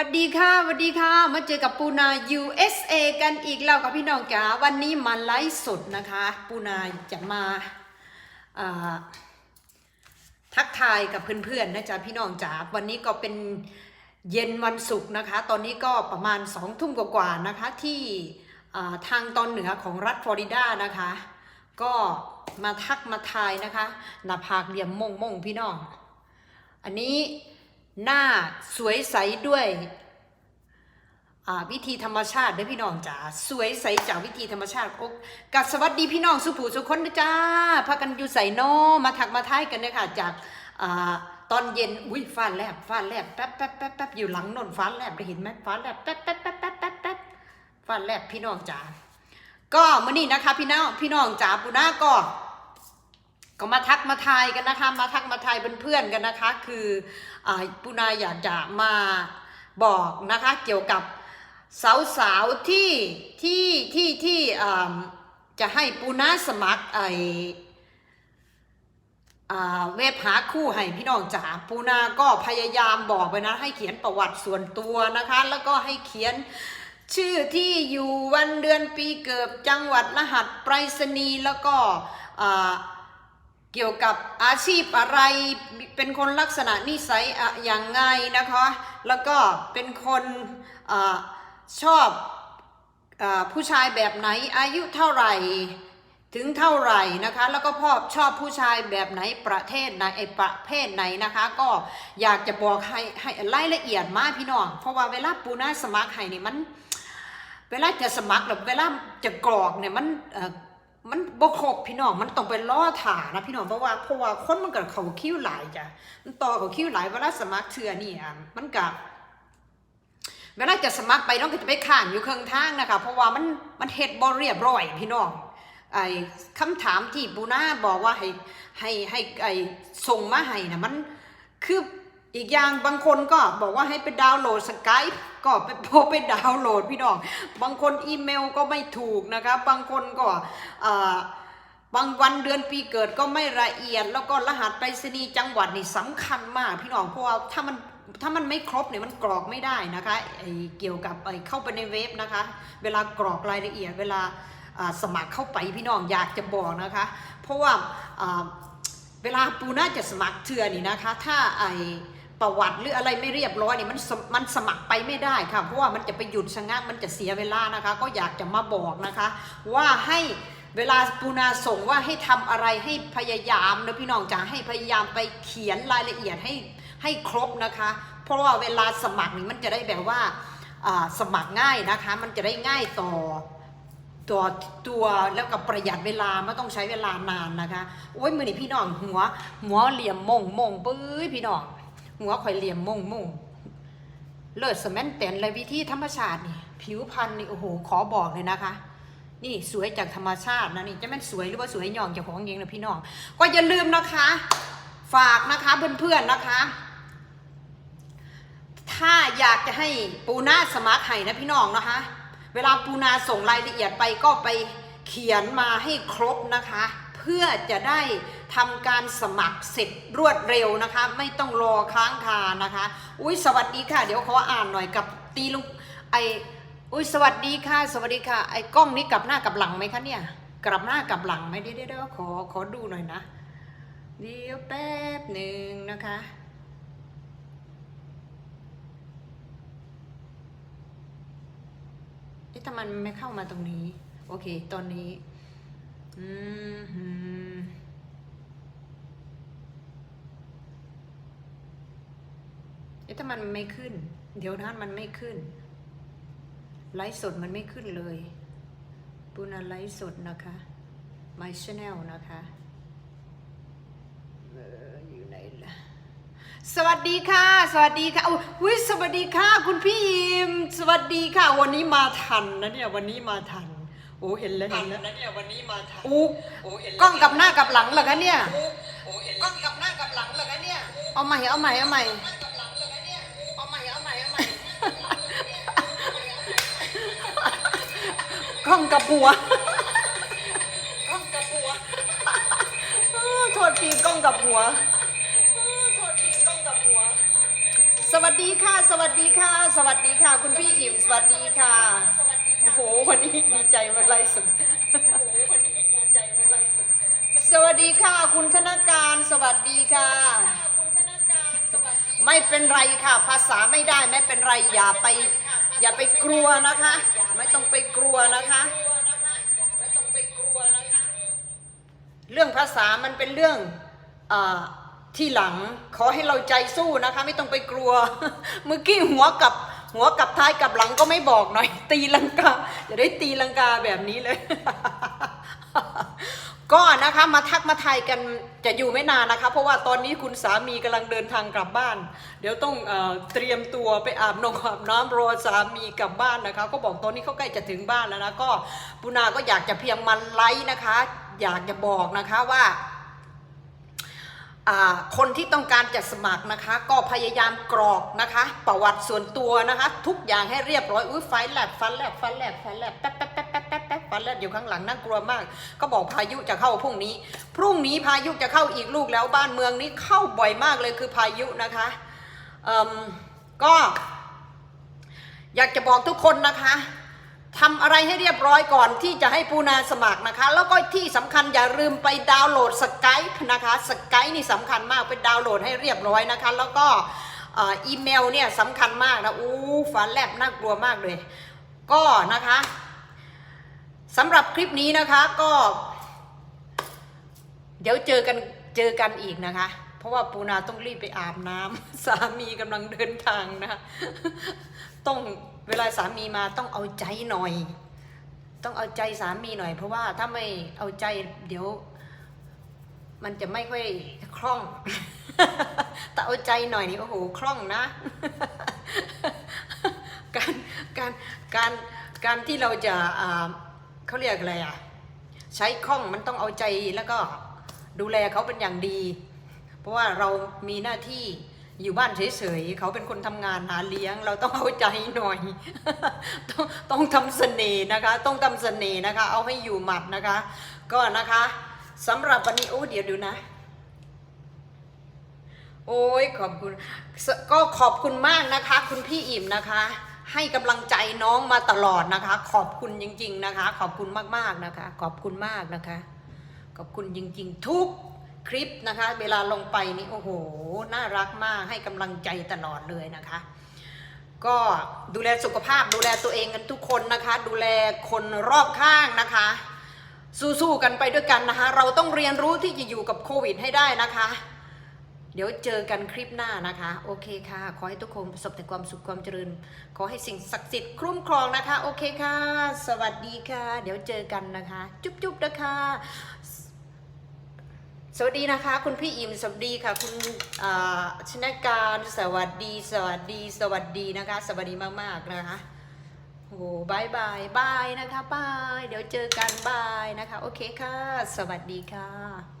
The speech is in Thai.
วัสดีค่ะสวัสดีค่ะ มาเจอกับปูนา USA กันอีกแล้วกับพี่น้องจ๋าวันนี้มาไลฟ์สดนะคะ ปูนาจะมาาทักทายกับเพื่อนๆนะจ๊ะพี่น้องจ๋าวันนี้ก็เป็นเย็นวันศุกร์นะคะ ตอนนี้ก็ประมาณสองทุ่มกว่าๆนะคะ ที่อ่ทางตอนเหนือของรัฐฟลอริดานะคะ ก็มาทักมาทายนะคะหน้าผากเหลี่ยมมงมงพี่น้อง อันนี้ หน้าสวยใสด้วยวิธีธรรมชาติเด้อพี่น้องจ๋าสวยใสจากวิธีธรรมชาติโอ้กับสวัสดีพี่น้องสุภูสุคนนะจ้าพากันอยู่ใส่นอมาถักมาท้ายกันเลยค่ะจากตอนเย็นอุ้ยฟ้าแลบฟ้าแลบแป๊บแป๊บแป๊บแป๊บอยู่หลังนนฟ้าแลบได้เห็นไหมฟ้าแลบแป๊บแป๊บแป๊บแป๊บแป๊บแป๊บฟ้าแลบพี่น้องจ๋าก็มื่อนี้นะคะพี่น้องพี่น้องจ๋าปูนาก็ ก็มาทักมาทายกันนะคะ มาทักมาทายเป็นเพื่อนกันนะคะ คืออปุนาอยากจะมาบอกนะคะเกี่ยวกับสาวๆที่ที่ที่ที่จะให้ปูนาสมัครไออ่าเว็บหาคู่ให้พี่น้องจ๋าปูนาก็พยายามบอกไปนะ ให้เขียนประวัติส่วนตัวนะคะ แล้วก็ให้เขียนชื่อที่อยู่วันเดือนปีเกิดจังหวัดรหัสไปรษณีย์แล้วก็อ่า เกี่ยวกับอาชีพอะไรเป็นคนลักษณะนิสัยอะอย่างไงนะคะ แล้วก็เป็นคนอชอบอผู้ชายแบบไหนอายุเท่าไหร่ถึงเท่าไหร่นะคะ แล้วก็พ่อชอบผู้ชายแบบไหนประเทศไหนไอประเภทไหนนะคะ ก็อยากจะบอกให้ให้รายละเอียดมากพี่น้อง เพราะว่าเวลาปูน่าสมัครให้นี่มัน เวลาจะสมัครหรือเวลาจะกรอกเนี่ยมันเอ่อ มันบ่ครบพี่น้องมันต้องไปล่อถานะพี่น้องเพราะว่าเพราะว่าคนมันก็เขาคิ้วหลายจ้ะมันต่อเขาคิ้วหลายเวลาสมัครเทื่อนี่อะมันกับเวลาจะสมัครไปน้องก็จะไปข้างอยู่เครื่องทางนะคะเพราะว่ามันมันเฮ็ดบ่เรียบร้อยพี่น้องไอ้คำถามที่ปูนาบอกว่าให้ให้ให้ไอ้ส่งมาให้นะมันคือ อีกอย่างบางคนก็บอกว่าให้ไปดาวน์โหลดสกายก็ไปโพไปดาวน์โหลดพี่น้อง บางคนอีเมลก็ไม่ถูกนะคะบางคนก็บางวันเดือนปีเกิดก็ไม่ละเอียด แล้วก็รหัสไปรษณีย์จังหวัดนี่สำคัญมากพี่น้องเพราะว่าถ้ามันถ้ามันไม่ครบเนี่ยมันกรอกไม่ได้นะคะไอเกี่ยวกับไอเข้าไปในเว็บนะคะ เวลากรอกรายละเอียด เวลาสมัครเข้าไปพี่น้องอยากจะบอกนะคะ เพราะว่าเวลาปูน่าจะสมัครเทือนี่นะคะ ถ้าไอ ประวัติหรืออะไรไม่เรียบร้อยเนี่ยมันมันสมัครไปไม่ได้ค่ะ เพราะว่ามันจะไปหยุดชะงักมันจะเสียเวลานะคะ ก็อยากจะมาบอกนะคะ ว่าให้เวลาปูนาส่งว่าให้ทำอะไรให้พยายามนะพี่น้องจ๋าให้พยายามไปเขียนรายละเอียดให้ให้ครบนะคะ เพราะว่าเวลาสมัครนี่มันจะได้แบบว่าสมัครง่ายนะคะ มันจะได้ง่ายต่อตัวตัวแล้วก็ประหยัดเวลาไม่ต้องใช้เวลานานนะคะ โอ้ยมือนี่พี่น้องหัวหัวเหลี่ยมมงมงปื้ยพี่น้อง หัวข่อยเหลี่ยมมงมงเลิศสมนแตนเลยวิธีธรรมชาตินี่ ผิวพรรณนี่โอ้โห ขอบอกเลยนะคะ นี่สวยจากธรรมชาตินะนี่จะแม่นสวยหรือว่าสวยหย่องจากของเองนะพี่น้อง ก็อย่าลืมนะคะ ฝากนะคะเพื่อนๆนะคะ ถ้าอยากจะให้ปูนาสมัครให้นะพี่น้องนะคะ เวลาปูนาส่งรายละเอียดไปก็ไปเขียนมาให้ครบนะคะ เพื่อจะได้ ทำการสมัครเสร็จรวดเร็วนะคะ ไม่ต้องรอค้างคานะคะ อุ้ยสวัสดีค่ะ เดี๋ยวขออ่านหน่อยกับตีลุงไออุ้ยสวัสดีค่ะ สวัสดีค่ะ ไอกล้องนี้กลับหน้ากลับหลังไหมคะเนี่ย กลับหน้ากลับหลังไหมเดี๋ยวเดี๋ยวขอขอดูหน่อยนะเดี๋ยวแป๊บหนึ่งนะคะเอ๊ะทำไมมันไม่เข้ามาตรงนี้ โอเค ตอนนี้ อืม หืมเอ๊ะทำไมมันไม่ขึ้น เดี๋ยวนั้นมันไม่ขึ้น ไลฟ์สดมันไม่ขึ้นเลยปูนาไลฟ์สดนะคะ My Channel นะคะเอออยู่ไหนล่ะสวัสดีค่ะ สวัสดีค่ะอุ้ยสวัสดีค่ะ คุณพี่อิมสวัสดีค่ะ วันนี้มาทันนะเนี่ยวันนี้มาทันโอ้เห็นแล้วเห็นแล้วนะเนี่ยวันนี้มาทันอู้โอ้เห็นกล้องกับหน้ากับหลังเหรอคะเนี่ยโอ้เห็นกล้องกับหน้ากับหลังเหรอคะเนี่ยเอาใหม่เอาใหม่เอาใหม่ กล้องกับหัว กล้องกับหัวเออโทษทีกล้องกับหัวโทษทีกล้องกับหัว สวัสดีค่ะ สวัสดีค่ะ สวัสดีค่ะ คุณพี่อิ่มสวัสดีค่ะ โอ้โหวันนี้ดีใจมาไล่สุดสวัสดีค่ะ คุณธนการสวัสดีค่ะ ไม่เป็นไรค่ะ ภาษาไม่ได้ไม่เป็นไรอย่าไป อย่าไปกลัวนะคะ ไม่ต้องไปกลัวนะคะ เรื่องภาษามันเป็นเรื่องอที่หลังขอให้เราใจสู้นะคะ ไม่ต้องไปกลัว เมื่อกี้หัวกับหัวกับท้ายกับหลังก็ไม่บอกหน่อย ตีลังกาอย่าได้ตีลังกาแบบนี้เลย ก็นะคะมาทักมาทายกันจะอยู่ไม่นานนะคะ เพราะว่าตอนนี้คุณสามีกำลังเดินทางกลับบ้าน เดี๋ยวต้องเอเตรียมตัวไปอาบนงอาบน้ำรอสามีกลับบ้านนะคะ ก็บอกตอนนี้เขาใกล้จะถึงบ้านแล้วนะก็ปุนาก็อยากจะเพียงมันไลค์นะคะ อยากจะบอกนะคะว่าอ่าคนที่ต้องการจะสมัครนะคะ ก็พยายามกรอกนะคะ ประวัติส่วนตัวนะคะ ทุกอย่างให้เรียบร้อยอุ้ยไฟแลบฟันแลบฟันแลบฟันแลบแป๊บแป๊บ แป๊บแป๊บแป๊บแป๊บฟันแลบอยู่ข้างหลังน่ากลัวมาก ก็บอกพายุจะเข้าพรุ่งนี้ พรุ่งนี้พายุจะเข้าอีกลูกแล้วบ้านเมืองนี้เข้าบ่อยมากเลยคือพายุนะคะเอ่มก็ อยากจะบอกทุกคนนะคะทำอะไรให้เรียบร้อยก่อนที่จะให้ปูนาสมัครนะคะ แล้วก็ที่สำคัญอย่าลืมไปดาวน์โหลดสกายนะคะสกายนี่สำคัญมากไปดาวน์โหลดให้เรียบร้อยนะคะ แล้วก็อีเมลเนี่ยสำคัญมากนะอู้ฟ้าแลบน่ากลัวมากเลย ก็นะคะ สำหรับคลิปนี้นะคะก็ เดี๋ยวเจอกันเจอกันอีกนะคะ เพราะว่าปูนาต้องรีบไปอาบน้ำสามีกำลังเดินทางนะ ต้องเวลาสามีมาต้องเอาใจหน่อย ต้องเอาใจสามีหน่อย เพราะว่าถ้าไม่เอาใจเดี๋ยว มันจะไม่ค่อยคล่อง แต่เอาใจหน่อยนี่โอ้โหคล่องนะ การการการการที่เราจะอ่า เขาเรียกอะไรอะ ใช้คล่องมันต้องเอาใจแล้วก็ดูแลเขาเป็นอย่างดี เพราะว่าเรามีหน้าที่อยู่บ้านเฉยๆเขาเป็นคนทำงานหาเลี้ยง เราต้องเอาใจหน่อย ต้องต้องทำเสน่ห์นะคะ ต้องทำเสน่ห์นะคะ เอาให้อยู่หมัดนะคะ ก็นะคะสำหรับวันนี้โอ้เดี๋ยวดูนะ โอ้ยขอบคุณ ก็ขอบคุณมากนะคะ คุณพี่อิ่มนะคะ ให้กำลังใจน้องมาตลอดนะคะ ขอบคุณจริง ๆนะคะ ขอบคุณมากๆนะคะ ขอบคุณมากนะคะ ขอบคุณจริง ๆ ทุกคลิปนะคะ เวลาลงไปนี่โอ้โหน่ารักมากให้กำลังใจตลอดเลยนะคะ ก็ดูแลสุขภาพดูแลตัวเองกันทุกคนนะคะ ดูแลคนรอบข้างนะคะ สู้ๆกันไปด้วยกันนะคะ เราต้องเรียนรู้ที่จะอยู่กับโควิดให้ได้นะคะ ดี๋ยวเจอกันคลิปหน้านะคะ โอเคค่ะ ขอให้ทุกคนประสบแต่ความสุขความเจริญ ขอให้สิ่งศักดิ์สิทธิ์คุ้มครองนะคะ โอเคค่ะ สวัสดีค่ะ เดี๋ยวเจอกันนะคะ จุ๊บๆนะคะ สวัสดีนะคะ คุณพี่อิมสวัสดีค่ะ คุณอ่าชนการสวัสดี สวัสดี สวัสดีนะคะ สวัสดีมากๆนะคะโอ้บายบายบายนะคะบาย เดี๋ยวเจอกันบายนะคะ โอเคค่ะ สวัสดีค่ะ